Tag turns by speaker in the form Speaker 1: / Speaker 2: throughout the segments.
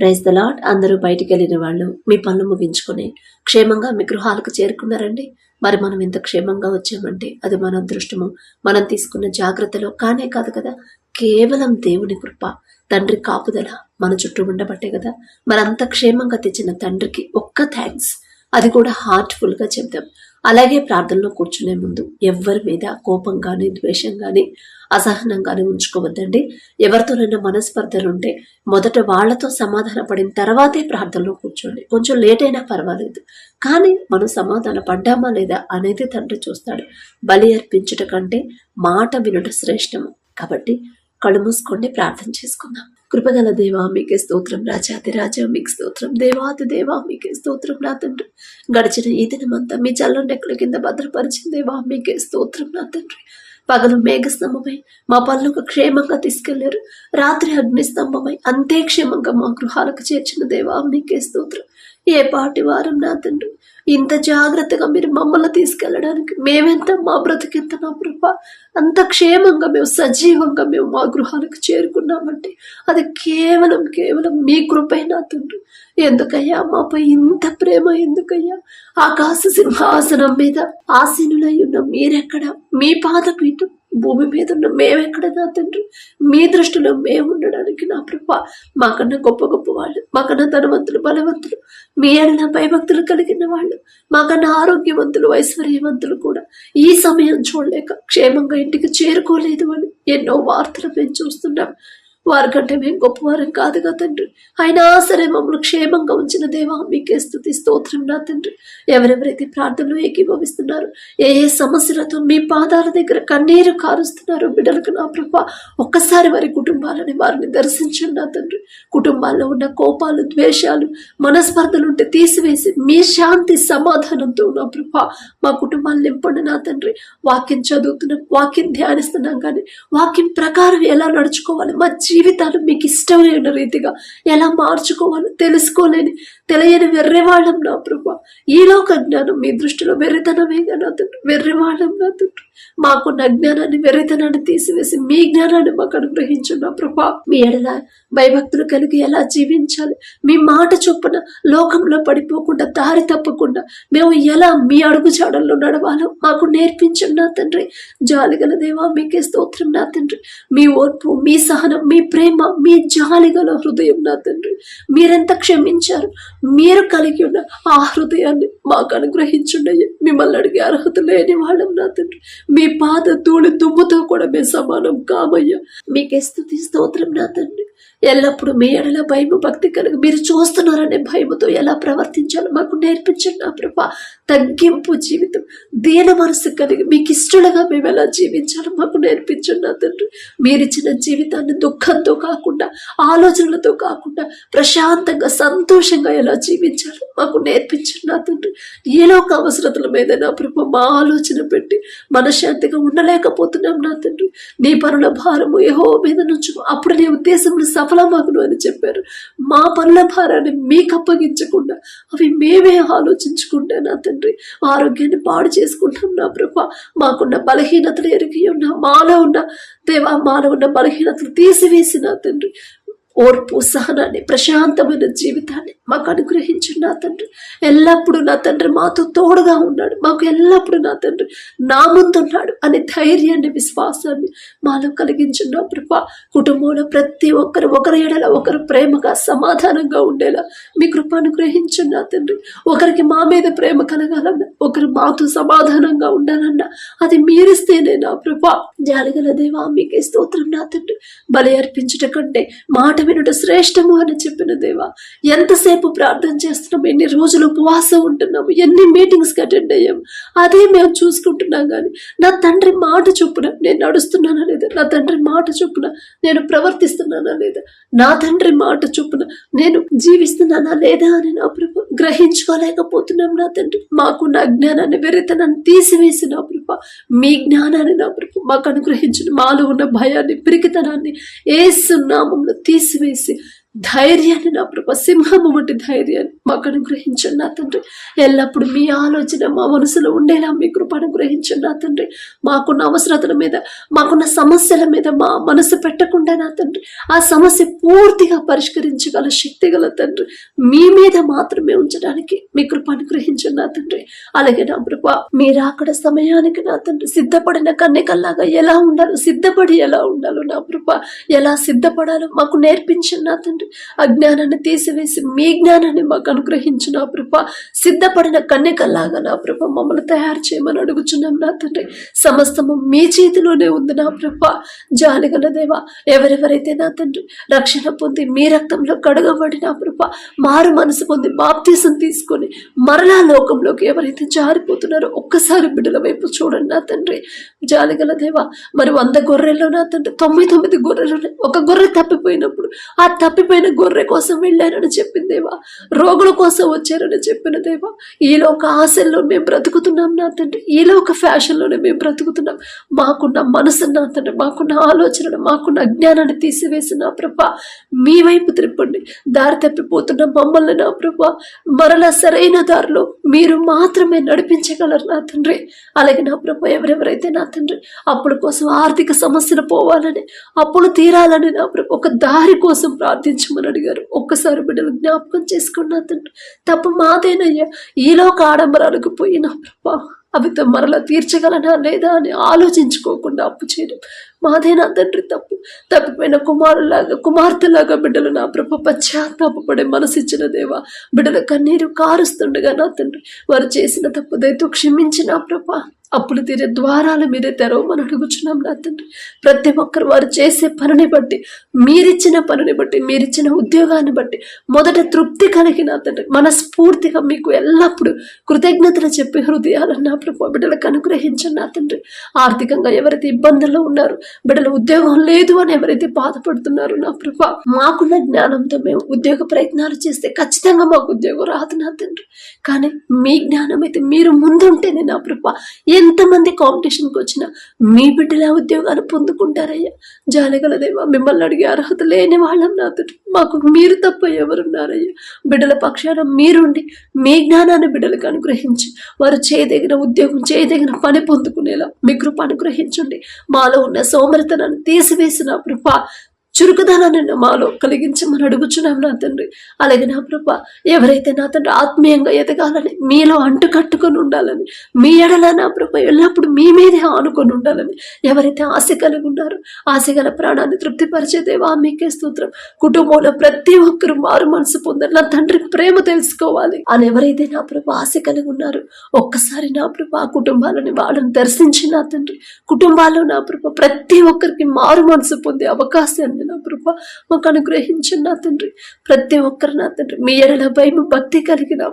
Speaker 1: Praise the lot అందరూ బయటికి వెళ్ళిన వాళ్ళు మీ పనులు ముగించుకొని క్షేమంగా మీ గృహాలకు చేరుకున్నారండి. మరి మనం ఎంత క్షేమంగా వచ్చామంటే అది మన అదృష్టము. మనం తీసుకున్న జాగ్రత్తలో కానే కాదు కదా? కేవలం దేవుని కృప తండ్రి కాపుదల మన చుట్టూ ఉండబట్టే కదా? మరంత క్షేమంగా తెచ్చిన తండ్రికి ఒక్క థ్యాంక్స్ అది కూడా హార్ట్ఫుల్గా చెప్దాం అలాగే ప్రార్థనలో కూర్చునే ముందు ఎవరి మీద కోపం కానీ ద్వేషం కానీ అసహనం కానీ ఉంచుకోవద్దండి. ఎవరితోనైనా మనస్పర్ధలు ఉంటే మొదట వాళ్ళతో సమాధాన పడిన తర్వాతే ప్రార్థనలో కూర్చోండి. కొంచెం లేట్ అయినా పర్వాలేదు. కానీ మనం సమాధాన పడ్డామా లేదా అనేది తండ్రి చూస్తాడు. బలి అర్పించుట కంటే మాట వినుట శ్రేష్టము. కాబట్టి కళ్ళు మూసుకోండి ప్రార్థన చేసుకుందాం. కృపగల దేవా మీకే స్తోత్రం రాజాది రాజా మీకు స్తోత్రం దేవాది దేవా మీకే స్తోత్రం నా తండ్రి. గడిచిన ఈ దినమంతా మీ చల్లని నెక్కల కింద భద్రపరిచిన దేవా మీకే స్తోత్రం నా తండ్రి. పగలు మేఘస్తంభమై మా పనులకు క్షేమంగా తీసుకెళ్ళారు. రాత్రి అగ్నిస్తంభమై అంతే క్షేమంగా మా గృహాలకు చేర్చిన దేవా మీకే స్తోత్రం. ఏ పాటి వారం నా తండ్రి? ఇంత జాగ్రత్తగా మీరు మమ్మల్ని తీసుకెళ్ళడానికి మేమెంత మా బ్రతికెంత నా ప్రభ? అంత క్షేమంగా మేము సజీవంగా మేము మా గృహాలకు చేరుకున్నామంటే అది కేవలం కేవలం మీ కృపే నా తండ్రి. ఎందుకయ్యా మాపై ఇంత ప్రేమ ఎందుకయ్యా? ఆకాశ సింహాసనం మీద ఆసీనులై ఉన్న మీరెక్కడ? మీ పాదపీఠం? భూమి మీద ఉన్న మేము ఎక్కడైనా తండ్రి మీ దృష్టిలో మేము ఉండడానికి నా ప్రభ మాకన్నా గొప్ప గొప్ప వాళ్ళు మాకన్నా ధనవంతులు బలవంతులు మీ ఎడల భయభక్తులు కలిగిన వాళ్ళు మాకన్నా ఆరోగ్యవంతులు ఐశ్వర్యవంతులు కూడా ఈ సమయం చూడలేక క్షేమంగా ఇంటికి చేరుకోలేదు అని ఎన్నో వార్తలు మేము చూస్తున్నాం. వారికంటే మేము గొప్పవారం కాదుగా తండ్రి. అయినా సరే మమ్మల్ని క్షేమంగా ఉంచిన దేవా మీకే స్థుతి స్తోత్రం నా తండ్రి. ఎవరెవరైతే ప్రార్థనలు ఏకీభవిస్తున్నారు ఏ ఏ సమస్యలతో మీ పాదాల దగ్గర కన్నీరు కారుస్తున్నారు బిడ్డలకు నా ప్రభ ఒక్కసారి వారి కుటుంబాలని వారిని దర్శించండి నా తండ్రి. కుటుంబాల్లో ఉన్న కోపాలు ద్వేషాలు మనస్పర్ధలు ఉంటే తీసివేసి మీ శాంతి సమాధానంతో నా ప్రభ మా కుటుంబాన్ని నింపండి నా తండ్రి. వాక్యం చదువుతున్నాం వాక్యం ధ్యానిస్తున్నాం కానీ వాక్యం ప్రకారం ఎలా నడుచుకోవాలి మా జీవితాలు మీకు ఇష్టమైన రీతిగా ఎలా మార్చుకోవాలో తెలుసుకోలేని తెలియని వెర్రివాళ్ళం నా ప్రభా. ఈ లోక జ్ఞానం మీ దృష్టిలో వెర్రితనమేగా నా తండ్రి. వెర్రివాళ్ళం నా తండ్రి. మాకున్న జ్ఞానాన్ని వెర్రితనాన్ని తీసివేసి మీ జ్ఞానాన్ని మాకు అనుగ్రహించున్న ప్రభా. మీ ఎడల భయభక్తులు కలిగి ఎలా జీవించాలి? మీ మాట చొప్పున లోకంలో పడిపోకుండా దారి తప్పకుండా మేము ఎలా మీ అడుగు జాడల్లో నడవాలో మాకు నేర్పించండి నా తండ్రి. జాలిగల దేవా మీకే స్తోత్రం నా తండ్రి. మీ ఓర్పు మీ సహనం మీ ప్రేమ మీ జాలిగల హృదయం నా తండ్రి. మీరెంత క్షమించారు? మీరు కలిగి ఉన్న ఆ హృదయాన్ని మాకు అనుగ్రహించుండయ్య మిమ్మల్ని అడిగే అర్హత లేని వాళ్ళం నా తండ్రి. మీ పాద ధూళి దుమ్ముతో కూడా మేము సమానం కామయ్యా. మీకే స్థుతి స్తోత్రం నా తండ్రి. ఎల్లప్పుడూ మీ ఎడల భయము భక్తి కనుక మీరు చూస్తున్నారనే భయముతో ఎలా ప్రవర్తించాలో మాకు నేర్పించండి నా ప్రభా. తగ్గింపు జీవితం దీన మనసు కలిగి మీకు ఇష్టలుగా మేము ఎలా జీవించాలో మాకు నేర్పించండి నా తండ్రి. మీరిచ్చిన జీవితాన్ని దుఃఖంతో కాకుండా ఆలోచనలతో కాకుండా ప్రశాంతంగా సంతోషంగా ఎలా జీవించాలో మాకు నేర్పించండి తండ్రి. ఏ లోక అవసరతల మీద నా ప్రభు మా ఆలోచన పెట్టి మనశ్శాంతిగా ఉండలేకపోతున్నాం నా తండ్రి. నీ పనుల భారము ఏహో మీద నుంచి అప్పుడు నీ ఉద్దేశంలో సఫలమగును అని చెప్పారు. మా పనుల భారాన్ని మీకు అప్పగించకుండా అవి మేమే ఆలోచించుకుంటే నా తండ్రి ఆరోగ్యాన్ని పాడు చేసుకుంటాం నా ప్రభ. మాకున్న బలహీనతలు ఎరిగి ఉన్న మాలో ఉన్న దేవా మాలో ఉన్న బలహీనతలు తీసివేసి నా తండ్రి. ఓర్పు సహనాన్ని ప్రశాంతమైన జీవితాన్ని మాకు అనుగ్రహించు నా తండ్రి. ఎల్లప్పుడూ నా తండ్రి మాతో తోడుగా ఉన్నాడు. మాకు ఎల్లప్పుడూ నా తండ్రి నా ముందున్నాడు అనే ధైర్యాన్ని విశ్వాసాన్ని మాలో కలిగించిన కృప కుటుంబంలో ప్రతి ఒక్కరు ఒకరి ఏడల ఒకరు ప్రేమగా సమాధానంగా ఉండేలా మీ కృప అనుగ్రహించు నా తండ్రి. ఒకరికి మా మీద ప్రేమ కలగాలన్నా ఒకరు మాతో సమాధానంగా ఉండాలన్నా అది మీరిస్తేనే నా కృప జాలిగల దేవా మీకే స్తోత్రం నా తండ్రి. బలి అర్పించట కంటే మాట వినుట శ్రేష్టము అని చెప్పిన దేవా ఎంతసేపు ప్రార్థన చేస్తున్నాం ఎన్ని రోజులు ఉపవాసం ఉంటున్నాము ఎన్ని మీటింగ్స్ అటెండ్ అయ్యాము అదే మేము చూసుకుంటున్నాం కానీ నా తండ్రి మాట చొప్పున నేను నడుస్తున్నానా లేదా నా తండ్రి మాట చొప్పున నేను ప్రవర్తిస్తున్నానా లేదా నా తండ్రి మాట చొప్పున నేను జీవిస్తున్నానా లేదా అని నా ప్రభు గ్రహించుకోలేకపోతున్నాం నా తండ్రి. మాకున్న అజ్ఞానాన్ని వెరితనాన్ని తీసివేసి నా ప్రభు మీ జ్ఞానాన్ని నా ప్రభు మాకు అనుగ్రహించిన మాలో ఉన్న భయాన్ని పిరికితనాన్ని ఏసు నామంలో తీసివేసి ధైర్యాన్ని నా ప్రభా సింహము వంటి ధైర్యాన్ని మాకు అనుగ్రహించండి నా తండ్రి. ఎల్లప్పుడు మీ ఆలోచన మా మనసులో ఉండేలా మీ కృప అనుగ్రహించండి నా తండ్రి. మాకున్న అవసరతల మీద మాకున్న సమస్యల మీద మా మనసు పెట్టకుండా నా తండ్రి. ఆ సమస్య పూర్తిగా పరిష్కరించగల శక్తి గల తండ్రి. మీ మీద మాత్రమే ఉంచడానికి మీ కృప అనుగ్రహించండి నా తండ్రి. అలాగే నా కృప మీరు అక్కడ సమయానికి నా తండ్రి సిద్ధపడిన కన్నెకల్లాగా ఎలా ఉండాలో సిద్ధపడి ఎలా ఉండాలో నా కృప ఎలా సిద్ధపడాలో మాకు నేర్పించండి నా తండ్రి. అజ్ఞానాన్ని తీసివేసి మీ జ్ఞానాన్ని మాకు అనుగ్రహించిన ప్రభ సిద్ధపడిన కన్యకలాగా నా ప్రభ మమ్మల్ని తయారు చేయమని అడుగుచున్నాం నా తండ్రి. సమస్తము మీ చేతిలోనే ఉంది నా ప్రభ. జాలిగల దేవ ఎవరెవరైతే నా తండ్రి రక్షణ పొంది మీ రక్తంలో కడగబడి నా ప్రభ మారు మనసు పొంది బాప్తీసం తీసుకొని మరలా లోకంలోకి ఎవరైతే జారిపోతున్నారో ఒక్కసారి బిడ్డల వైపు చూడండి నా తండ్రి. జాలిగల దేవ మరి వంద గొర్రెల్లో నా తండ్రి తొంభై తొమ్మిది గొర్రెలు ఒక గొర్రె తప్పిపోయినప్పుడు ఆ తప్పిపోయిన గొర్రె కోసం వెళ్ళానని చెప్పిందేవా రోగుల కోసం వచ్చారని చెప్పిన దేవా ఈలోక ఆశల్లో మేము బ్రతుకుతున్నాం నా తండ్రి. ఈలోక ఫ్యాషన్లోనే మేము బ్రతుకుతున్నాం. మాకున్న మనసు నా తండ్రి మాకున్న ఆలోచనలు మాకున్న అజ్ఞానాన్ని తీసివేసి నా ప్రభ మీ వైపు త్రిప్పండి. దారి తప్పిపోతున్న మమ్మల్ని నా ప్రభ మరలా సరైన దారిలో మీరు మాత్రమే నడిపించగలరు నా తండ్రి. అలాగే నా ప్రభ ఎవరెవరైతే నా తండ్రి అప్పుల కోసం ఆర్థిక సమస్యలు పోవాలని అప్పులు తీరాలని నా ప్రభ ఒక దారి కోసం క్షమించమని అడిగారు. ఒక్కసారి బిడ్డలు జ్ఞాపకం చేసుకున్న తండ్రి తప్పు మాదేనయ్యా ఈలోక ఆడంబరాలకు పోయిన ప్రభా అవితో మరలా తీర్చగలనా లేదా అని ఆలోచించుకోకుండా అప్పు చేయడం మాదేనా తండ్రి తప్పు? తప్పిపోయిన కుమారులాగా కుమార్తెలాగా బిడ్డలు నా ప్రభ పశ్చాత్తాపడే మనసిచ్చిన దేవా బిడ్డల కన్నీరు కారుస్తుండగా నా తండ్రి వారు చేసిన తప్పు క్షమించిన క్షమించి నా ప్రభ. అప్పులు తీరే ద్వారాలు మీరే తెరవమని అడుగుచున్నాం నా తండ్రి. ప్రతి ఒక్కరు వారు చేసే పనిని బట్టి మీరిచ్చిన పనిని బట్టి మీరిచ్చిన ఉద్యోగాన్ని బట్టి మొదట తృప్తి కలిగి నా తండ్రి. మనస్ఫూర్తిగా మీకు ఎల్లప్పుడూ కృతజ్ఞతలు చెప్పి హృదయాలను నా ప్రభు బిడ్డలకు అనుగ్రహించండి నా తండ్రి. ఆర్థికంగా ఎవరైతే ఇబ్బందుల్లో ఉన్నారు బిడ్డలు ఉద్యోగం లేదు అని ఎవరైతే బాధపడుతున్నారు నా ప్రభు మాకున్న జ్ఞానంతో మేము ఉద్యోగ ప్రయత్నాలు చేస్తే ఖచ్చితంగా మాకు ఉద్యోగం రాదు నా తండ్రి. కానీ మీ జ్ఞానం అయితే మీరు ముందుంటేనే నా ప్రభ ఎంతమంది కాంపిటీషన్కి వచ్చినా మీ బిడ్డల ఉద్యోగాలు పొందుకుంటారయ్యా. జానగలదేవా మిమ్మల్ని అడిగే అర్హత లేని వాళ్ళం నాతో మాకు మీరు తప్ప ఎవరున్నారయ్యా. బిడ్డల పక్షాన మీరుండి మీ జ్ఞానాన్ని బిడ్డలకు అనుగ్రహించి వారు చేయదగిన ఉద్యోగం చేయదగిన పని పొందుకునేలా మీ కృప అనుగ్రహించండి. మాలో ఉన్న సోమరితనాన్ని తీసివేసిన కృప చురుకుదనాన్ని మాలో కలిగించమని అడుగుచున్నాం నా తండ్రి. అలాగే నా ప్రభ ఎవరైతే నా తండ్రి ఆత్మీయంగా ఎదగాలని మీలో అంటు కట్టుకొని ఉండాలని మీ ఎడల నా ప్రభ ఎల్లప్పుడూ మీ మీదే ఆనుకొని ఉండాలని ఎవరైతే ఆశ కలిగి ఉన్నారో ఆశ గల ప్రాణాన్ని తృప్తిపరిచే దేవా మీకే స్తోత్రం. కుటుంబంలో ప్రతి ఒక్కరు మారు మనసు పొందాలి నా తండ్రికి ప్రేమ తెలుసుకోవాలి. అని ఎవరైతే నా ప్రభ ఆశ కలిగి ఉన్నారో ఒక్కసారి నా ప్రభ ఆ కుటుంబాలని వాళ్ళని దర్శించి నా తండ్రి కుటుంబాల్లో నా ప్రభ ప్రతి ఒక్కరికి మారు మనసు పొందే అవకాశాన్ని నా ప్రభ. మాకు అనుగ్రహించండి నా తండ్రి. ప్రతి ఒక్కరు నా తండ్రి. మీ ఎడల భయం భక్తి కలిగి నా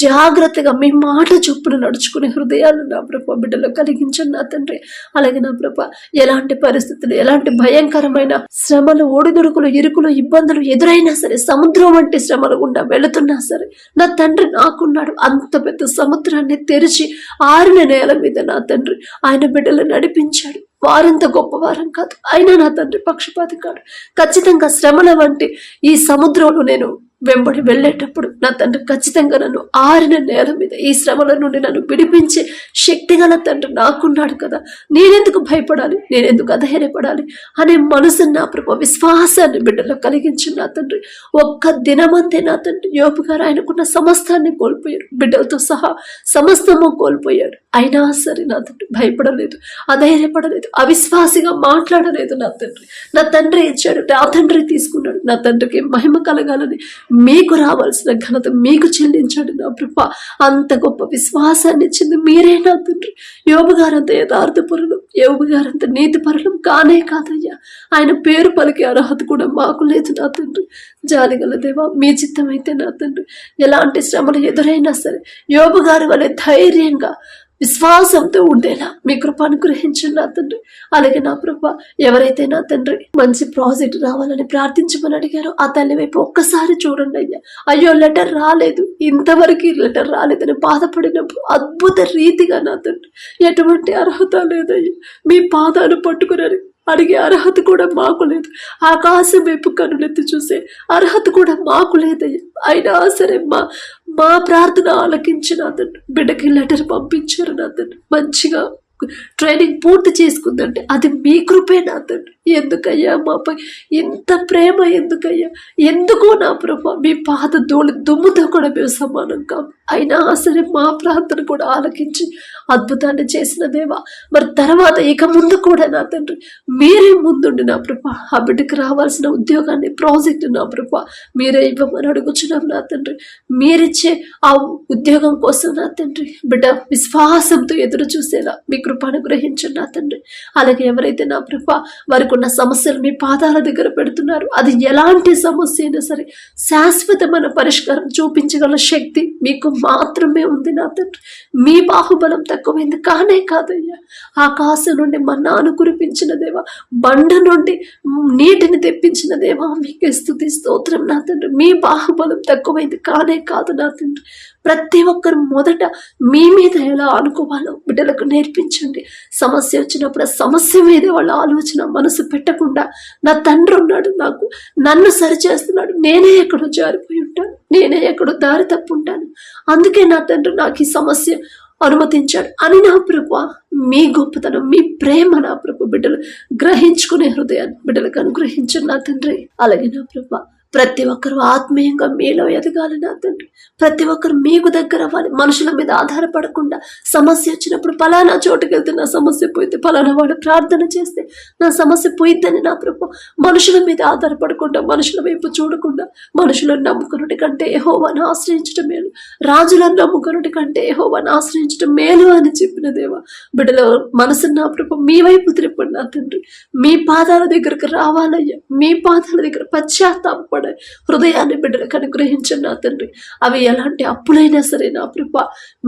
Speaker 1: జాగ్రత్తగా మీ మాట చొప్పున నడుచుకునే హృదయాలు నా ప్రభ బిడ్డలో కలిగించండి నా తండ్రి. అలాగే నా ప్రభ ఎలాంటి పరిస్థితులు ఎలాంటి భయంకరమైన శ్రమలు ఒడిదుడుకులు ఇరుకులు ఇబ్బందులు ఎదురైనా సరే సముద్రం వంటి శ్రమలు గుండా వెళుతున్నా సరే నా తండ్రి నాకున్నాడు. అంత పెద్ద సముద్రాన్ని తెరిచి ఆరిన నేల మీద నా తండ్రి. ఆయన బిడ్డలు నడిపించాడు. వారంత గొప్పవారం కాదు. అయినా నా తండ్రి పక్షపాతి కాడు. ఖచ్చితంగా శ్రమల వంటి ఈ సముద్రంలో నేను వెంబడి వెళ్ళేటప్పుడు నా తండ్రి ఖచ్చితంగా నన్ను ఆరిన నేల మీద ఈ శ్రమల నుండి నన్ను విడిపించే శక్తి గల తండ్రి నాకున్నాడు కదా. నేనెందుకు భయపడాలి? నేనెందుకు అధైర్యపడాలి? అనే మనసు నా ప్రభు విశ్వాసాన్ని బిడ్డలో కలిగించిన నా తండ్రి ఒక్క దినమంతే నా తండ్రి యోపు గారు ఆయనకున్న సమస్తాన్ని కోల్పోయాడు బిడ్డలతో సహా సమస్తము కోల్పోయాడు. అయినా సరే నా తండ్రి భయపడలేదు అధైర్యపడలేదు అవిశ్వాసిగా మాట్లాడలేదు నా తండ్రి. నా తండ్రి ఇచ్చాడు నా తండ్రి తీసుకున్నాడు. నా తండ్రికి మహిమ కలగాలని మీకు రావాల్సిన ఘనత మీకు చెల్లించాడు నా ప్రభ. అంత గొప్ప విశ్వాసాన్ని ఇచ్చింది మీరే నా తండ్రి. యోబు గారంత యథార్థపరులు యోబు గారంత నీతిపరులం కానే కాదయ్యా. ఆయన పేరు పలికే అర్హత కూడా మాకు లేదు నా తండ్రి. జాలిగల దేవా మీ చిత్తమైతే నా తండ్రి. ఎలాంటి శ్రమలు ఎదురైనా సరే యోబు వలె ధైర్యంగా విశ్వాసంతో ఉండేలా మీ కృప అనుగ్రహించండి నా తండ్రి. అలాగే నా ప్రభ ఎవరైతే నా తండ్రి మంచి ప్రాజెక్ట్ రావాలని ప్రార్థించమని అడిగారో ఆ తల్లి వైపు ఒక్కసారి చూడండి అయ్యా. అయ్యో లెటర్ రాలేదు. ఇంతవరకు ఈ లెటర్ రాలేదని బాధపడినప్పుడు అద్భుత రీతిగా నా తండ్రి ఎటువంటి అర్హత లేదయ్యా. మీ పాదాలు పట్టుకుని అడిగే అర్హత కూడా మాకు లేదు. ఆకాశం వైపు కనులెత్తి చూసే అర్హత కూడా మాకు లేదయ్యా అయినా సరే మా మా ప్రార్థన ఆలకించిన అతను బిడ్డకి లెటర్ పంపించారు నా అతను. మంచిగా ట్రైనింగ్ పూర్తి చేసుకుందంటే అది మీ కృపే నా తండ్రి ఎందుకయ్యా మాపై ఇంత ప్రేమ ఎందుకయ్యా? ఎందుకో నా ప్రభా మీ పాద ధూళి దుమ్ముతో కూడా మేము సమానం కాము అయినా సరే మా ప్రార్థన కూడా ఆలకించి అద్భుతాన్ని చేసిన దేవా మరి తర్వాత ఇక ముందు కూడా నా తండ్రి మీరే ముందుండి నా ప్రభా ఆ బిడ్డకి రావాల్సిన ఉద్యోగాన్ని ప్రాజెక్ట్ నా ప్రభా మీరే ఇవ్వమని అడుగుచున్నాం నా తండ్రి. మీరిచ్చే ఆ ఉద్యోగం కోసం నా తండ్రి బిడ్డ విశ్వాసంతో ఎదురు చూసేలా మీ కృప అనుగ్రహించండి నా తండ్రి. అలాగే ఎవరైతే నా కృప వారికి ఉన్న సమస్యలు మీ పాదాల దగ్గర పెడుతున్నారు. అది ఎలాంటి సమస్య అయినా సరే శాశ్వతమైన పరిష్కారం చూపించగల శక్తి మీకు మాత్రమే ఉంది నా తండ్రి. మీ బాహుబలం తక్కువైంది. కానే కాదయ్యా. ఆకాశం నుండి మన్నాను కురిపించిన దేవా బండ నుండి నీటిని తెప్పించిన దేవా మీకే స్థుతి స్తోత్రం నా తండ్రి. మీ బాహుబలం తక్కువైంది. కానే కాదు నా తండ్రి. ప్రతి ఒక్కరు మొదట మీ మీద ఎలా అనుకోవాలో బిడ్డలకు నేర్పించండి. సమస్య వచ్చినప్పుడు సమస్య మీద వాళ్ళ ఆలోచన మనసు పెట్టకుండా నా తండ్రి ఉన్నాడు నాకు నన్ను సరిచేస్తున్నాడు నేనే ఎక్కడో జారిపోయి ఉంటాను నేనే ఎక్కడో దారి తప్పుంటాను అందుకే నా తండ్రి నాకు ఈ సమస్య అనుమతించాడు అని నా ప్రభు మీ గొప్పతనం మీ ప్రేమ నా ప్రభు బిడ్డలు గ్రహించుకునే హృదయాన్ని బిడ్డలకు అనుగ్రహించండి నా తండ్రి. అలాగే నా ప్రభు ప్రతి ఒక్కరు ఆత్మీయంగా మీలో ఎదగాలి నా తండ్రి. ప్రతి ఒక్కరు మీకు దగ్గర అవ్వాలి. మనుషుల మీద ఆధారపడకుండా సమస్య వచ్చినప్పుడు పలానా చోటుకి వెళ్తే నా సమస్య పోయింది. పలానా వాడు ప్రార్థన చేస్తే నా సమస్య పోయిద్దని నా ప్రభు. మనుషుల మీద ఆధారపడకుండా మనుషుల వైపు చూడకుండా మనుషులను నమ్ముకున్నటి కంటే యెహోవాను ఆశ్రయించడం మేలు రాజులను నమ్ముకున్నటి కంటే యెహోవాను ఆశ్రయించడం మేలు అని చెప్పిన దేవా బిడ్డల మనసును నా ప్రభు మీ వైపు త్రిప్పండి నా తండ్రి. మీ పాదాల దగ్గరకు రావాలయ్యా. మీ పాదాల దగ్గర పశ్చాత్తాపడ హృదయాన్ని బిడ్డలకు అనుగ్రహించండి నా తండ్రి. అవి ఎలాంటి అప్పులైనా సరే నా ప్రభ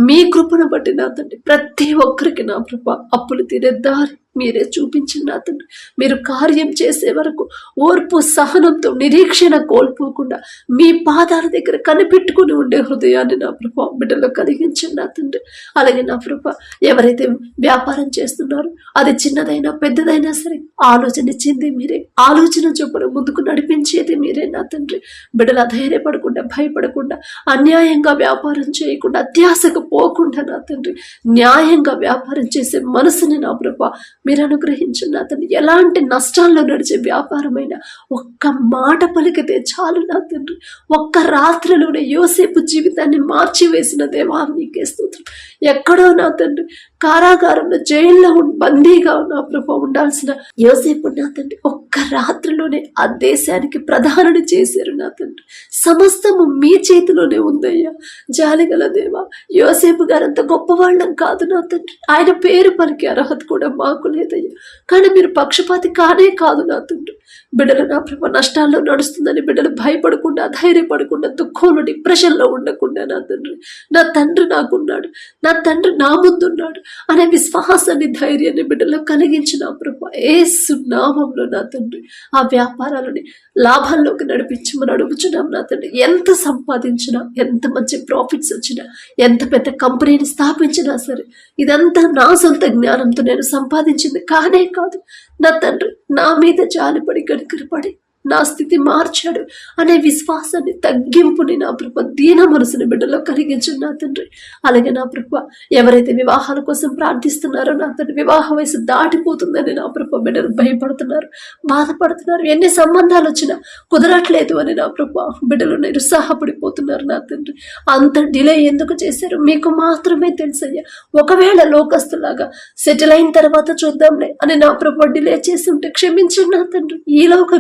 Speaker 1: మీ కృపను బట్టి నా తండ్రి. ప్రతి ఒక్కరికి నా ప్రభ అప్పులు తీరే దారి మీరే చూపించిన నా తండ్రి మీరు కార్యం చేసే వరకు ఓర్పు సహనంతో నిరీక్షణ కోల్పోకుండా మీ పాదాల దగ్గర కనిపెట్టుకుని ఉండే హృదయాన్ని నా ప్రభ బిడ్డలో కలిగించండి నా తండ్రి అలాగే నా ప్రభ ఎవరైతే వ్యాపారం చేస్తున్నారో అది చిన్నదైనా పెద్దదైనా సరే ఆలోచన ఇచ్చింది మీరే. ఆలోచన చొప్పున ముందుకు నడిపించేది మీరే నా తండ్రి. బిడ్డలు ధైర్యపడకుండా భయపడకుండా అన్యాయంగా వ్యాపారం చేయకుండా అత్యాశకు పోకుండా నా తండ్రి. న్యాయంగా వ్యాపారం చేసే మనసుని నా ప్రభ మీరు అనుగ్రహించిన అతను ఎలాంటి నష్టాల్లో నడిచే వ్యాపారమైన ఒక్క మాట పలికితే చాలు నా తండ్రి. ఒక్క రాత్రిలోనే యోసేపు జీవితాన్ని మార్చివేసిన దేవా మీకే స్తోత్రం. ఎక్కడో నా తండ్రి కారాగారంలో జైల్లో బందీగా నా ప్రభు ఉండాల్సిన యోసేపు నా తండ్రి. ఒక్క రాత్రిలోనే ఆ దేశానికి ప్రధానుడు చేశారు నా తండ్రి. సమస్తము మీ చేతిలోనే ఉందయ్యా. జాలిగల దేవా యోసేపు గారు అంత గొప్పవాళ్ళం కాదు నా తండ్రి. ఆయన పేరు పలికి అర్హత కూడా మాకు లేదయ్యా. కానీ మీరు పక్షపాతి కానే కాదు నా తండ్రి. బిడ్డలు నా ప్రభు నష్టాల్లో నడుస్తుందని బిడ్డలు భయపడకుండా ధైర్యపడకుండా దుఃఖంలో డిప్రెషన్లో ఉండకుండా నా తండ్రి నా తండ్రి నాకున్నాడు నా తండ్రి నా ముందున్నాడు అనే విశ్వాసాన్ని ధైర్యాన్ని బిడ్డలో కలిగించిన ప్రభు ఏ సున్నామంలో నా తండ్రి ఆ వ్యాపారాలని లాభాల్లోకి నడిపించమని అడుగుచున్నాం నా తండ్రి. ఎంత సంపాదించినా ఎంత మంచి ప్రాఫిట్స్ వచ్చినా ఎంత పెద్ద కంపెనీని స్థాపించినా సరే ఇదంతా నా సొంత జ్ఞానంతో నేను సంపాదించింది కానే కాదు. నా తండ్రి నా మీద జాలిపడి కనికరపడి నా స్థితి మార్చాడు అనే విశ్వాసాన్ని తగ్గింపుని నా ప్రభ దీన మనసుని బిడ్డలో కలిగించు నా తండ్రి. అలాగే నా ప్రభ ఎవరైతే వివాహాల కోసం ప్రార్థిస్తున్నారో నా తండ్రి వివాహ వయసు దాటిపోతుందని నా ప్రభ బిడ్డలు భయపడుతున్నారు బాధపడుతున్నారు. ఎన్ని సంబంధాలు వచ్చినా కుదరట్లేదు అని నా ప్రభ బిడ్డలు నిరుత్సాహపడిపోతున్నారు నా తండ్రి. అంత డిలే ఎందుకు చేశారు? మీకు మాత్రమే తెలుసయ్యా. ఒకవేళ లోకస్తులాగా సెటిల్ అయిన తర్వాత చూద్దాంలే అని నా ప్రభ డిలే చేసి ఉంటే క్షమించండి నా తండ్రి. ఈ లోక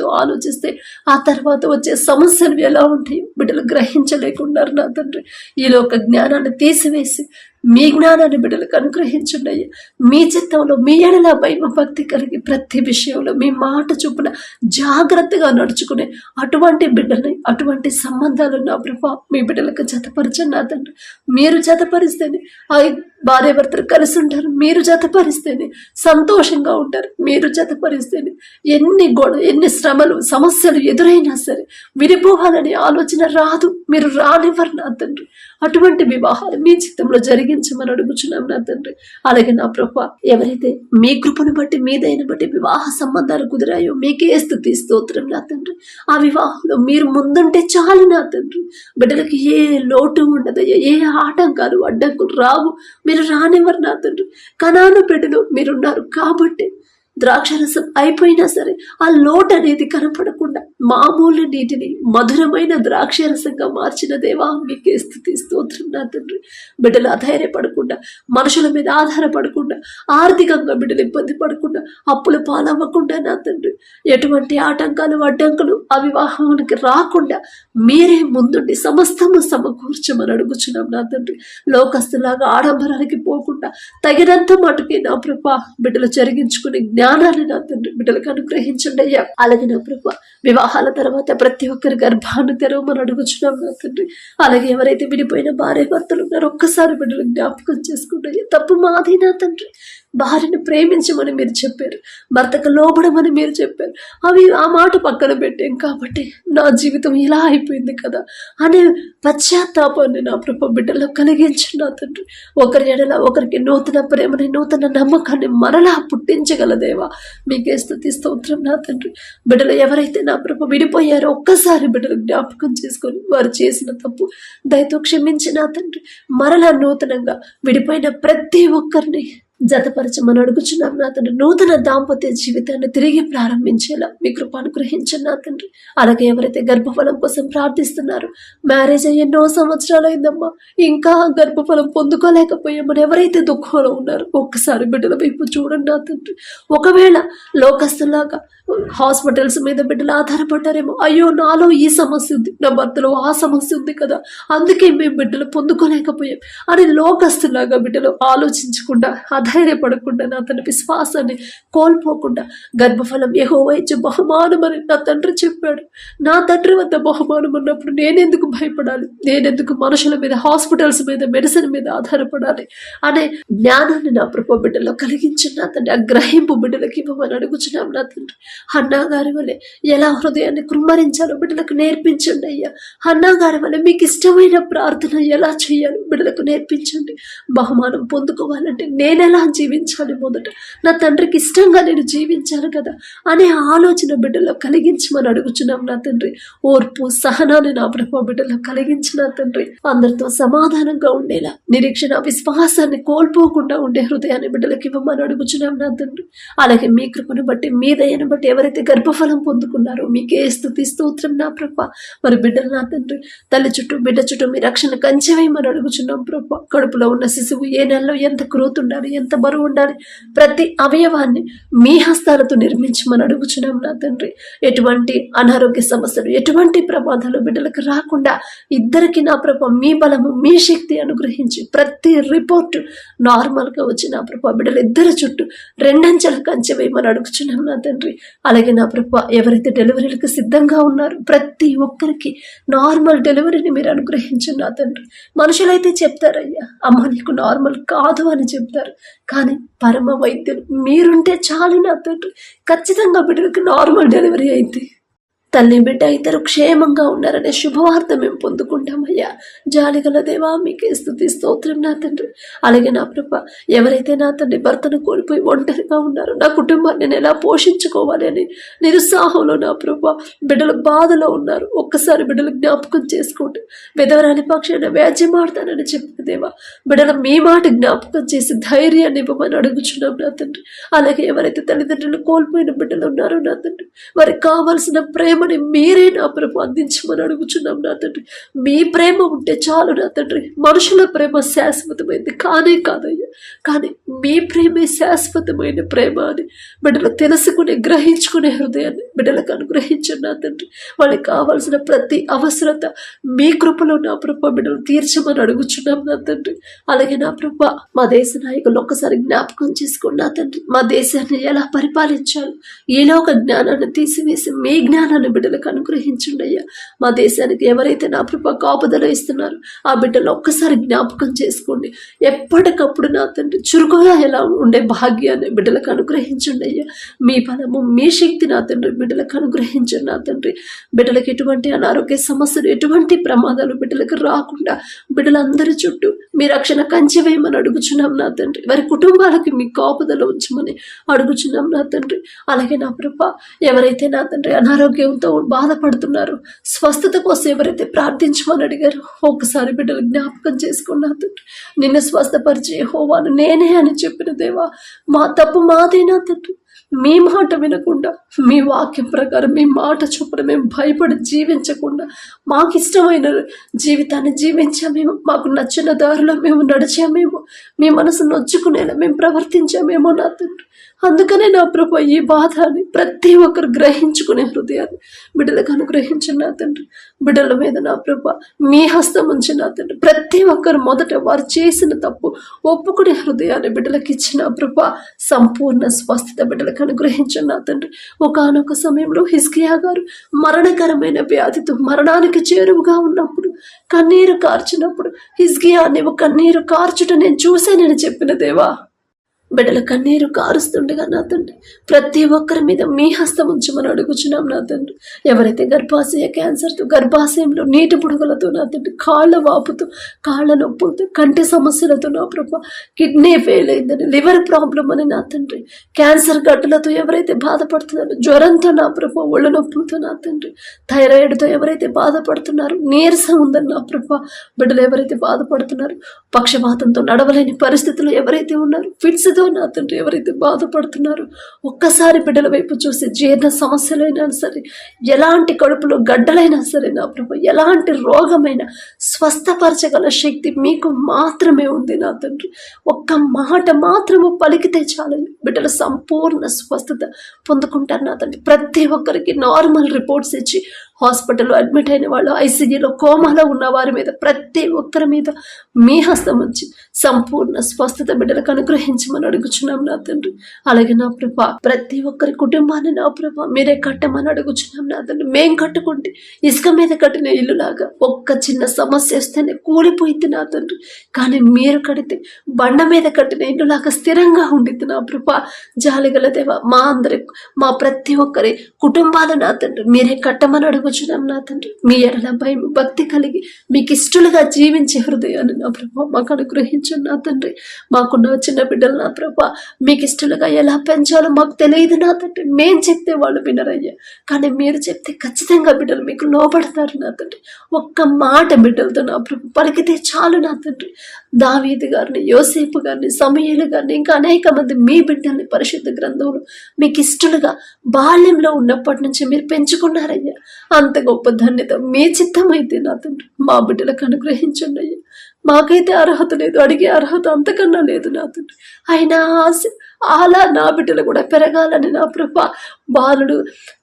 Speaker 1: జ్ఞానంతో ఆలోచిస్తే ఆ తర్వాత వచ్చే సమస్యలు ఎలా ఉంటాయి బిడ్డలు గ్రహించలేకున్నారు నా తండ్రి. ఈ లోక జ్ఞానాన్ని తీసివేసి మీ జ్ఞానాన్ని బిడ్డలకు అనుగ్రహించండి అయ్యా. మీ చిత్తంలో మీ ఎడల భయం భక్తి కలిగి ప్రతి విషయంలో మీ మాట చొప్పున జాగ్రత్తగా నడుచుకునే అటువంటి బిడ్డల్ని అటువంటి సంబంధాలు నా ప్రభా మీ బిడ్డలకు జతపరచండి నా తండ్రి. మీరు జతపరిస్తేనే ఆ భార్య భర్తలు కలిసి ఉంటారు. మీరు జతపరిస్తేనే సంతోషంగా ఉంటారు. మీరు జతపరిస్తేనే ఎన్ని గొడ ఎన్ని శ్రమలు సమస్యలు ఎదురైనా సరే విడిపోవాలనే ఆలోచన రాదు. మీరు రానివ్వరు నా తండ్రి. అటువంటి వివాహాలు మీ చిత్తంలో జరిగించమని అడుగుచున్నాం నా తండ్రి. అలాగే నా ప్రభు ఎవరైతే మీ కృపను బట్టి మీదైన బట్టి వివాహ సంబంధాలు కుదిరాయో మీకే స్థుతి స్తోత్రం నా తండ్రి. ఆ వివాహంలో మీరు ముందుంటే చాలు నా తండ్రి. బిడ్డలకి ఏ లోటు ఉండదు ఏ ఆటంకాలు అడ్డంకులు రావు. మీరు రానివ్వరు నా తండ్రి. కనాను బిడ్డలు మీరున్నారు కాబట్టి ద్రాక్షరసం అయిపోయినా సరే ఆ లోటు అనేది కనపడకుండా మామూలు నీటిని మధురమైన ద్రాక్షరసంగా మార్చిన దేవా మీకే స్థుతి స్తోత్రం నా తండ్రి. బిడ్డలు అధైర్యపడకుండా మనుషుల మీద ఆధారపడకుండా ఆర్థికంగా బిడ్డలు ఇబ్బంది పడకుండా అప్పులు పాలవ్వకుండా నా తండ్రి. ఎటువంటి ఆటంకాలు అడ్డంకులు ఆ వివాహానికి రాకుండా మీరే ముందుండి సమస్తము సమకూర్చమని అడుగుచున్నాం నా తండ్రి. లోకస్తులాగా ఆడంబరానికి పోకుండా తగినంత మటుకి నా ప్రభా బిడ్డలు జరిగించుకునే జ్ఞానం జ్ఞానాన్ని నా తండ్రి బిడ్డలకు అనుగ్రహించండి అయ్యా. అలాగే నా ప్రభు వివాహాల తర్వాత ప్రతి ఒక్కరి గర్భాన్ని తెరవమని అడుగుచున్నాం నా తండ్రి. అలాగే ఎవరైతే విడిపోయిన భార్య భర్తలు ఉన్నారో ఒక్కసారి బిడ్డలు జ్ఞాపకం చేసుకుంటే తప్పు మాది నా తండ్రి. భార్యను ప్రేమించమని మీరు చెప్పారు భర్తకు లోబడమని మీరు చెప్పారు. అవి ఆ మాట పక్కన పెట్టాం కాబట్టి నా జీవితం ఇలా అయిపోయింది కదా అనే పశ్చాత్తాపాన్ని నా ప్రభు బిడ్డలో కలిగించిన నా తండ్రి. ఒకరి ఎడల ఒకరికి నూతన ప్రేమని నూతన నమ్మకాన్ని మరలా పుట్టించగలదేవా? మీకే స్థుతి స్తోత్రం నా తండ్రి. బిడ్డలు ఎవరైతే నా ప్రభు విడిపోయారో ఒక్కసారి బిడ్డలు జ్ఞాపకం చేసుకొని వారు చేసిన తప్పు దయతో క్షమించి నా తండ్రి. మరలా నూతనంగా విడిపోయిన ప్రతి ఒక్కరిని జతపరచమని అడుగుచున్నాం నా తండ్రి. నూతన దాంపత్య జీవితాన్ని తిరిగి ప్రారంభించేలా మీ కృప అనుగ్రహించండి నా తండ్రి. అలాగే ఎవరైతే గర్భఫలం కోసం ప్రార్థిస్తున్నారు మ్యారేజ్ అయ్యి ఎన్నో సంవత్సరాలు అయిందమ్మా ఇంకా గర్భఫలం పొందుకోలేకపోయామని ఎవరైతే దుఃఖంలో ఉన్నారో ఒక్కసారి బిడ్డల వైపు చూడండి నా తండ్రి. ఒకవేళ లోకస్తులాగా హాస్పిటల్స్ మీద బిడ్డలు ఆధారపడ్డారేమో అయ్యో నాలో ఈ సమస్య ఉంది నా భర్తలో ఆ సమస్య ఉంది కదా అందుకే మేము బిడ్డలు పొందుకోలేకపోయాం అని లోకస్తులాగా బిడ్డలు ఆలోచించకుండా నా తన విశ్వాసాన్ని కోల్పోకుండా గర్భఫలం ఏహో బహుమానం అని నా తండ్రి చెప్పాడు. నా తండ్రి వద్ద బహుమానం ఉన్నప్పుడు నేనెందుకు భయపడాలి? నేనెందుకు మనుషుల మీద హాస్పిటల్స్ మీద మెడిసిన్ మీద ఆధారపడాలి? అనే జ్ఞానాన్ని నా ప్రభు బిడ్డలో కలిగించిన నా తండ్రి ఆ గ్రహింపు బిడ్డలకి ఇవ్వమని అడుగుచున్నాం నా తండ్రి. అన్నా గారి వలె ఎలా హృదయాన్ని కృమ్మరించాలో బిడ్డలకు నేర్పించండి అయ్యా. అన్నా గారి వలె మీకు ఇష్టమైన ప్రార్థన ఎలా చేయాలో బిడ్డలకు నేర్పించండి. బహుమానం పొందుకోవాలంటే నేను ఎలా జీవించాలి మొదట. నా తండ్రికి ఇష్టంగా నేను జీవించాను కదా అనే ఆలోచన బిడ్డలో కలిగించమని అడుగుచున్నాం నా తండ్రి. ఓర్పు సహనాన్ని నా ప్రభు బిడ్డలో కలిగించిన తండ్రి. అందరితో సమాధానంగా ఉండేలా నిరీక్షణ విశ్వాసాన్ని కోల్పోకుండా ఉండే హృదయాన్ని బిడ్డలకి ఇవ్వమని అడుగుచున్నాం నా తండ్రి. అలాగే మీ కృపను బట్టి మీ దయను బట్టి ఎవరైతే గర్భఫలం పొందుకున్నారో మీకే స్థుతి స్తోత్రం నా ప్రభ. మరి బిడ్డలు నా తండ్రి తల్లి చుట్టూ బిడ్డ చుట్టూ మీ రక్షణ కంచెవేయమని అడుగుచున్నాం ప్రభ. కడుపులో ఉన్న శిశువు ఏ నెలలో ఎంత గ్రోత్ ఉండాలి ఎంత బరువు ఉండాలి? ప్రతి అవయవాన్ని మీ హస్తాలతో నిర్మించమని అడుగుచున్నాం నా తండ్రి. ఎటువంటి అనారోగ్య సమస్యలు ఎటువంటి ప్రమాదాలు బిడ్డలకు రాకుండా ఇద్దరికి నా ప్రభ మీ బలము మీ శక్తి అనుగ్రహించి ప్రతి రిపోర్ట్ నార్మల్గా వచ్చి నా ప్రభ బిడ్డలు ఇద్దరి చుట్టూ రెండంచెల కంచె వేయమని అడుగుచున్నాం నా తండ్రి. అలాగే నా ప్రభ ఎవరైతే డెలివరీలకు సిద్ధంగా ఉన్నారో ప్రతి ఒక్కరికి నార్మల్ డెలివరీని మీరు అనుగ్రహించండి నా తండ్రి. మనుషులైతే చెప్తారయ్యా అమ్మ నీకు నార్మల్ కాదు అని చెప్తారు. కానీ పరమ వైద్యులు మీరుంటే చాలు నా తండ్రి ఖచ్చితంగా బిడ్డలకు నార్మల్ డెలివరీ అయితే తల్లి బిడ్డ ఇద్దరు క్షేమంగా ఉన్నారనే శుభవార్త మేము పొందుకుంటామయ్యా. జాలిగల దేవా మీకే స్థుతి స్తోత్రం నా తండ్రి. అలాగే నా ప్రభ ఎవరైతే నా తండ్రి భర్తను కోల్పోయి ఒంటరిగా ఉన్నారో నా కుటుంబాన్ని నేను ఎలా పోషించుకోవాలి అని నిరుత్సాహంలో నా ప్రభ బిడ్డలు బాధలో ఉన్నారు. ఒక్కసారి బిడ్డలు జ్ఞాపకం చేసుకోండి. విధవరాని పక్షాన వ్యాజ్యమాడతానని చెప్పిన దేవా. బిడ్డలు మీ మాట జ్ఞాపకం చేసి ధైర్యాన్ని ఇవ్వమని అడుగుచున్నాం నా తండ్రి. అలాగే ఎవరైతే తల్లిదండ్రులు కోల్పోయిన బిడ్డలు ఉన్నారో నా తండ్రి వారికి కావలసిన ప్రేమని మీరే నా ప్రభు అందించమని అడుగుచున్నాం నా తండ్రి. మీ ప్రేమ ఉంటే చాలు నా తండ్రి. మనుషుల ప్రేమ శాశ్వతమైంది. కానే కాదయ్యా. కానీ మీ ప్రేమే శాశ్వతమైన ప్రేమ అని బిడ్డలు తెలుసుకునే గ్రహించుకునే హృదయాన్ని బిడ్డలకు అనుగ్రహించండి నా తండ్రి. వాళ్ళకి కావాల్సిన ప్రతి అవసరత మీ కృపలో నా ప్రభు బిడ్డలు తీర్చమని అడుగుచున్నాం నా తండ్రి. అలాగే నా ప్రభు మా దేశ నాయకులు ఒక్కసారి జ్ఞాపకం చేసుకోండి నా తండ్రి. మా దేశాన్ని ఎలా పరిపాలించాలి ఒక జ్ఞానాన్ని తీసివేసి మీ జ్ఞానాన్ని బిడ్డలకు అనుగ్రహించండియ్యా మా దేశానికి ఎవరైతే నా ప్రభా కాపుదల ఇస్తున్నారు ఆ బిడ్డలు ఒక్కసారి జ్ఞాపకం చేసుకోండి. ఎప్పటికప్పుడు నా తండ్రి చురుకుగా ఎలా ఉండే భాగ్యాన్ని బిడ్డలకు అనుగ్రహించండియ్యా మీ బలము మీ శక్తి నా తండ్రి బిడ్డలకు అనుగ్రహించండి నా తండ్రి. బిడ్డలకు ఎటువంటి అనారోగ్య సమస్యలు ఎటువంటి ప్రమాదాలు బిడ్డలకు రాకుండా బిడ్డలందరి చుట్టూ మీ రక్షణ కంచె వేయమని అడుగుచున్నాం నా తండ్రి. వారి కుటుంబాలకి మీ కాపుదల ఉంచమని అడుగుచున్నాం నా తండ్రి. అలాగే నా ప్రభ ఎవరైతే నా తండ్రి అనారోగ్యం ఎంతో బాధపడుతున్నారు. స్వస్థత కోసం ఎవరైతే ప్రార్థించమని అడిగారు ఒక్కసారి బిడ్డలు జ్ఞాపకం చేసుకున్న తండ్రి. నిన్ను స్వస్థపరిచే హోవాను నేనే అని చెప్పిన దేవా మా తప్పు మాదేనా తండ్రి మీ మాట వినకుండా మీ వాక్యం ప్రకారం మీ మాట చొప్పున మేము భయపడి జీవించకుండా మాకు ఇష్టమైన జీవితాన్ని జీవించామేమో మాకు నచ్చిన దారిలో మేము నడిచామేమో మీ మనసు నొచ్చుకునేలా మేము ప్రవర్తించామేమో నా తండ్రి. అందుకనే నా ప్రభు ఈ బాధని ప్రతి ఒక్కరు గ్రహించుకునే హృదయాన్ని బిడ్డలకు అనుగ్రహించిన నా తండ్రి. బిడ్డల మీద నా ప్రభ మీ హస్తం ఉంచి నా తండ్రి. ప్రతి ఒక్కరు మొదట వారు చేసిన తప్పు ఒప్పుకునే హృదయాన్ని బిడ్డలకు ఇచ్చిన ప్రభ సంపూర్ణ స్వస్థత బిడ్డలకు అనుగ్రహించిన నా తండ్రి. ఒకనొక సమయంలో హిస్కియా గారు మరణకరమైన వ్యాధితో మరణానికి చేరువుగా ఉన్నప్పుడు కన్నీరు కార్చినప్పుడు హిస్కియా నీవు కన్నీరు కార్చుట నేను చూశానని చెప్పిన దేవా. బిడ్డల కన్నీరు కారుస్తుండగా నా తండ్రి ప్రతి ఒక్కరి మీద మీ హస్తం ఉంచమని అడుగుచున్నాం నా తండ్రి. ఎవరైతే గర్భాశయ క్యాన్సర్తో గర్భాశయంలో నీటి పుడుగులతో నా తండ్రి కాళ్ళ వాపుతో కాళ్ళ నొప్పులతో కంటి సమస్యలతో నా ప్రభ కిడ్నీ ఫెయిల్ అయిందని లివర్ ప్రాబ్లం అని నా తండ్రి క్యాన్సర్ గడ్డలతో ఎవరైతే బాధపడుతున్నారో జ్వరంతో నా ప్రభ ఒళ్ళు నొప్పులతో నా తండ్రి థైరాయిడ్తో ఎవరైతే బాధపడుతున్నారో నీరసం ఉందని నా ప్రభ బిడ్డలు ఎవరైతే బాధపడుతున్నారో పక్షపాతంతో నడవలేని పరిస్థితులు ఎవరైతే ఉన్నారో ఫిట్స్తో నా తండ్రి ఎవరైతే బాధపడుతున్నారో ఒక్కసారి బిడ్డల వైపు చూసి జీర్ణ సమస్యలైనా సరే ఎలాంటి కడుపులో గడ్డలైనా సరే నా ప్రభు ఎలాంటి రోగమైనా స్వస్థపరచగల శక్తి మీకు మాత్రమే ఉంది నా తండ్రి. ఒక్క మాట మాత్రము పలికితే చాలు బిడ్డల సంపూర్ణ స్వస్థత పొందుకుంటారు నా తండ్రి. ప్రతి ఒక్కరికి నార్మల్ రిపోర్ట్స్ ఇచ్చి హాస్పిటల్లో అడ్మిట్ అయిన వాళ్ళు ఐసీయూలో కోమాలో ఉన్న వారి మీద ప్రతి ఒక్కరి మీద మీ హస్తం ఉంచి సంపూర్ణ స్వస్థత బిడ్డలకు అనుగ్రహించమని అడుగుచున్నాం నా తండ్రి. అలాగే నా ప్రభ ప్రతి ఒక్కరి కుటుంబాన్ని నా ప్రభ మీరే కట్టమని అడుగుచున్నాం నా తండ్రి. మేం కట్టుకుంటే ఇసుక మీద కట్టిన ఇల్లులాగా ఒక్క చిన్న సమస్య వస్తేనే కూలిపోయింది నా తండ్రి. కానీ మీరు కడితే బండ మీద కట్టిన ఇల్లులాగా స్థిరంగా ఉండిద్ది నా ప్రభ. జాలిగల దేవ మా అందరి మా ప్రతి ఒక్కరి కుటుంబాలు నా తండ్రి మీరే కట్టమని అడుగు అడుగుచున్నాం నా తండ్రి. మీ ఎడల భయం భక్తి కలిగి మీకు ఇష్టలుగా జీవించే హృదయాన్ని నా ప్రభా మాకు అనుగ్రహించండి నా తండ్రి. మాకున్న చిన్న బిడ్డలు నా ప్రభా మీకు ఇష్టలుగా ఎలా పెంచాలో మాకు తెలియదు నా తండ్రి. మేం చెప్తే వాళ్ళు వినరయ్యా. కానీ మీరు చెప్తే ఖచ్చితంగా బిడ్డలు మీకు లోపడతారు నా తండ్రి. ఒక్క మాట బిడ్డలతో నా ప్రభు పలికితే చాలు నా తండ్రి. దావీదు గారిని యోసేపు గారిని సమయలు గారిని ఇంకా అనేక మంది మీ బిడ్డల్ని పరిశుద్ధ గ్రంథంలో మీకు ఇష్టలుగా బాల్యంలో ఉన్నప్పటి నుంచి మీరు పెంచుకున్నారయ్యా. అంత గొప్ప ధన్యత మీ చిత్తమైతే నా తండ్రి. మా బిడ్డలకు అనుగ్రహించండి అయ్యా. మాకైతే అర్హత లేదు అడిగే అర్హత అంతకన్నా లేదు నా తండ్రి. అయినా ఆశ అలా నా బిడ్డలు కూడా పెరగాలని నా ప్రభ బాలుడు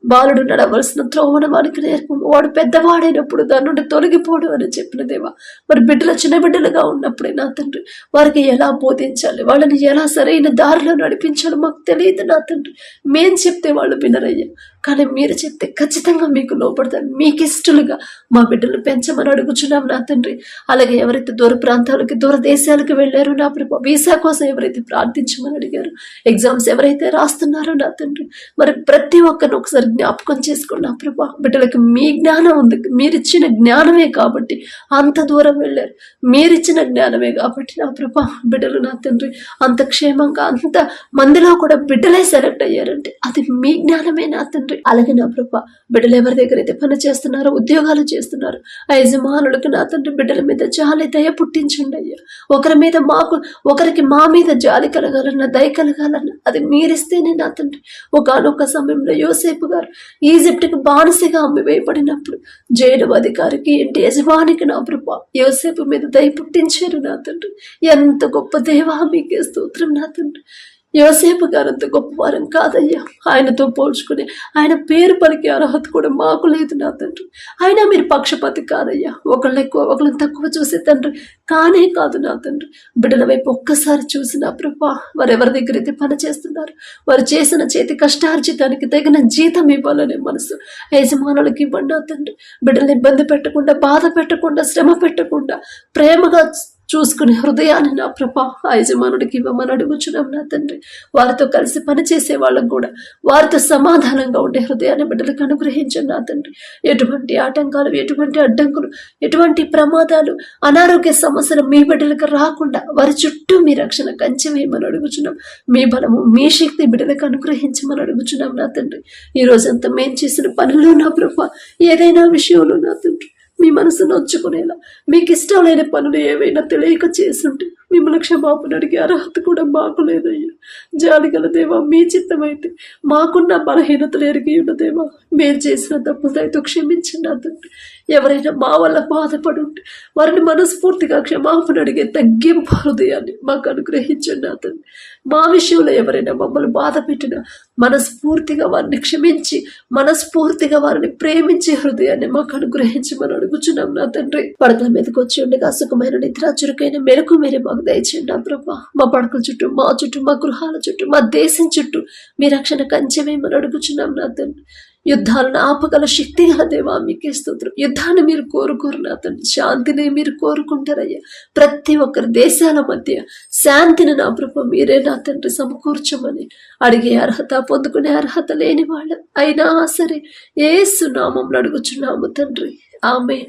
Speaker 1: బాలుడు నడవలసిన త్రోవన వానికి నేర్పము. వాడు పెద్దవాడైనప్పుడు దాని నుండి తొలగిపోవడం అని చెప్పిన దేవా. మరి బిడ్డలు చిన్న బిడ్డలుగా ఉన్నప్పుడే నా తండ్రి వారికి ఎలా బోధించాలి? వాళ్ళని ఎలా సరైన దారిలో నడిపించాలో? మాకు తెలియదు నా తండ్రి. మేం చెప్తే వాళ్ళు వినరయ్యా. కానీ మీరు చెప్తే ఖచ్చితంగా మీకు లోపడతారు మీకు ఇష్టలుగా మా బిడ్డలు పెంచమని అడుగుచున్నాం నా తండ్రి. అలాగే ఎవరైతే దూర ప్రాంతాలకి దూర దేశాలకు వెళ్ళారో నా ప్రభు వీసా కోసం ఎవరైతే ప్రార్థించమని అడిగారు ఎగ్జామ్స్ ఎవరైతే రాస్తున్నారో నా తండ్రి. మరి ప్రతి ఒక్కరిని ఒకసారి జ్ఞాపకం చేసుకోండి. నా ప్రభా బిడ్డలకు మీ జ్ఞానం ఉంది. మీరిచ్చిన జ్ఞానమే కాబట్టి అంత దూరం వెళ్ళారు. మీరిచ్చిన జ్ఞానమే కాబట్టి నా ప్రభా బిడ్డలు నా తండ్రి అంత క్షేమంగా అంత మందిలో కూడా బిడ్డలే సెలెక్ట్ అయ్యారంటే అది మీ జ్ఞానమే నా తండ్రి. అలాగే నా ప్రభా బిడ్డలు ఎవరి దగ్గర అయితే పని చేస్తున్నారో ఉద్యోగాలు చేస్తున్నారు ఆ యజమానులకు నా తండ్రి బిడ్డల మీద జాలి దయ పుట్టించండి అయ్యా. ఒకరి మీద మాకు ఒకరికి మా మీద జాలి కలగాలన్న దయ కలగాలన్న అది మీరిస్తేనే నా తండ్రి. ఒకనొక సమయంలో యోసేపు గారు ఈజిప్ట్కి బానిసగా అమ్మివేయబడినప్పుడు జైలు అధికారికి ఇంటి యజమానికి నా ప్రభా? యోసేపు మీద దయ పుట్టించారు నా తండ్రి. ఎంత గొప్ప దేవా మీకే స్తోత్రం నా తండ్రి. యోసేపు గారంత గొప్పవారం కాదయ్యా. ఆయనతో పోల్చుకుని ఆయన పేరు పలికే అర్హత కూడా మాకు లేదు నా తండ్రి. అయినా మీరు పక్షపాతి కాదయ్యా. ఒకళ్ళు ఎక్కువ ఒకళ్ళని తక్కువ చూసే తండ్రి. కానే కాదు నా తండ్రి. బిడ్డల వైపు ఒక్కసారి చూసిన ప్రభా వారు ఎవరి దగ్గర అయితే పని చేస్తున్నారు? వారు చేసిన చేతి కష్టార్జితానికి తగిన జీతం ఇవ్వాలనే మనసు యజమానులకి ఇవ్వండి నా తండ్రి. బిడ్డల్ని ఇబ్బంది పెట్టకుండా బాధ పెట్టకుండా శ్రమ పెట్టకుండా ప్రేమగా చూసుకుని హృదయాన్ని నా ప్రభా ఆ యజమానుడికి ఇవ్వమని అడుగుచున్నాం నా తండ్రి. వారితో కలిసి పనిచేసే వాళ్ళకు కూడా వారితో సమాధానంగా ఉండే హృదయాన్ని బిడ్డలకు అనుగ్రహించండి నా తండ్రి. ఎటువంటి ఆటంకాలు ఎటువంటి అడ్డంకులు ఎటువంటి ప్రమాదాలు అనారోగ్య సమస్యలు మీ బిడ్డలకు రాకుండా వారి చుట్టూ మీ రక్షణ కంచె వేయమని అడుగుచున్నాం. మీ బలము మీ శక్తి బిడ్డలకు అనుగ్రహించమని అడుగుచున్నాం నా తండ్రి. ఈ రోజంతా మేము చేసిన పనులు నా ప్రభా ఏదైనా విషయంలో నా తండ్రి మీ మనసు నొచ్చుకునేలా. మీకు ఇష్టం లేని పనులు ఏవైనా తెలియక చేసుంటే మిమ్మల్ని క్షమాపణ అడిగే అర్హత కూడా మాకు లేదయ్యా. జాలిగల దేవా మీ చిత్తమైతే మాకున్న బలహీనతలు ఎరిగి ఉన్న దేవా మేము చేసిన తప్పులతో క్షమించండి అతండి ఎవరైనా మా వల్ల బాధపడి ఉంటే వారిని మనస్ఫూర్తిగా క్షమాపణ అడిగే తగ్గింపు హృదయాన్ని మాకు అనుగ్రహించండి అతన్ని. మా విషయంలో ఎవరైనా మమ్మల్ని బాధ పెట్టినా మనస్ఫూర్తిగా వారిని క్షమించి మనస్ఫూర్తిగా వారిని ప్రేమించే హృదయాన్ని మాకు అనుగ్రహించమని అడుగుచున్నాం నా తండ్రి. పడకల మీదకి వచ్చి ఉండగా సుఖమైన నిద్ర చురుకైన మెలకు మీరే మాకు దయచేయండి నా ప్రభా. మా పడకల చుట్టూ మా చుట్టూ మా గృహాల చుట్టూ మా దేశం చుట్టూ మీ రక్షణ కంచెమేమని అడుగుచున్నాం నా తండ్రి. యుద్ధాలను ఆపగల శక్తి గల దేవా మీకే స్తోత్రం. యుద్ధాన్ని మీరు కోరుకోరు నా తండ్రి. శాంతిని మీరు కోరుకుంటారయ్యా. ప్రతి ఒక్కరి దేశాల మధ్య శాంతిని నా ప్రభు మీరే నా తండ్రి సమకూర్చమని అడిగే అర్హత పొందుకునే అర్హత లేని వాళ్ళు. అయినా సరే ఏ నామంలో అడుగుచున్నాము తండ్రి. ఆమె